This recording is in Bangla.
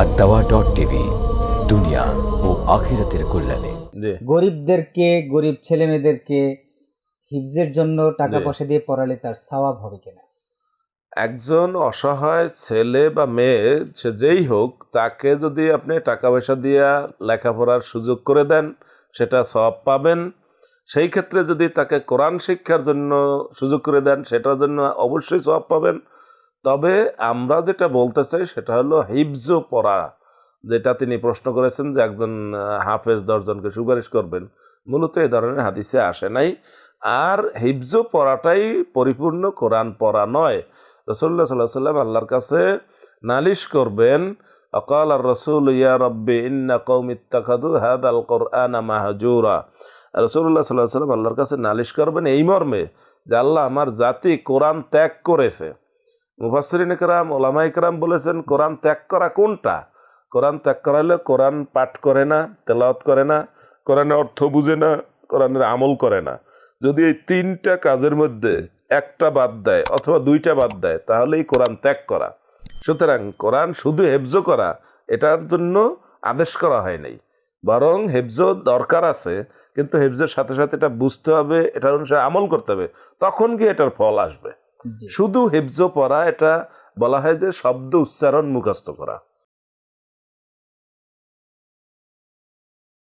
আর দাওয়া ডট টিভি দুনিয়া ও আখিরাতের কল্যাণে। গরিবদেরকে গরিব ছেলে মেয়েদেরকে হিফজের জন্য টাকা পয়সা দিয়ে পড়ালে তার সওয়াব হবে কিনা? একজন অসহায় ছেলে বা মেয়ে সে যেই হোক তাকে যদি আপনি টাকা পয়সা দিয়া লেখাপড়ার সুযোগ করে দেন সেটা সব পাবেন। সেই ক্ষেত্রে যদি তাকে কোরআন শিক্ষার জন্য সুযোগ করে দেন সেটার জন্য অবশ্যই সব পাবেন। তবে আমরা যেটা বলতে চাই সেটা হলো হিফজ পড়া, যেটা তিনি প্রশ্ন করেছেন যে একজন হাফেজ দশজনকে সুপারিশ করবেন। মূলত এই ধরনের হাদিসে আসে নাই। আর হিফজ পড়াটাই পরিপূর্ণ কোরআন পড়া নয়। রসুল্লাহ সাল্লাহ সাল্লাম আল্লাহর কাছে নালিশ করবেন, অকাল আর রসুল ইয়া রব্বি ইন্না কৌম ইত্তাখাদু হাদ আল কোরআন মাহজুরা। রসুল্লাহ সাল্লাহ সাল্লাম আল্লাহর কাছে নালিশ করবেন এই মর্মে যে আল্লাহ আমার জাতি কোরআন ত্যাগ করেছে। মুফাসরিন একরাম ওলামা ইকরাম বলেছেন, কোরআন ত্যাগ করা কোনটা? কোরআন ত্যাগ করা হলে কোরআন পাঠ করে না, তেলাওয়াত করে না, কোরআনের অর্থ বুঝে না, কোরআনের আমল করে না। যদি এই তিনটা কাজের মধ্যে একটা বাদ দেয় অথবা দুইটা বাদ দেয়, তাহলেই কোরআন ত্যাগ করা। সুতরাং কোরআন শুধু হেফজ করা, এটার জন্য আদেশ করা হয় নাই। বরং হেফজ দরকার আছে, কিন্তু হেফজের সাথে সাথে এটা বুঝতে হবে, এটার অনুসারে আমল করতে হবে, তখন গিয়ে এটার ফল আসবে। শুধু হেফজ পড়া এটা বলা হয় যে শব্দ উচ্চারণ মুখস্থ করা।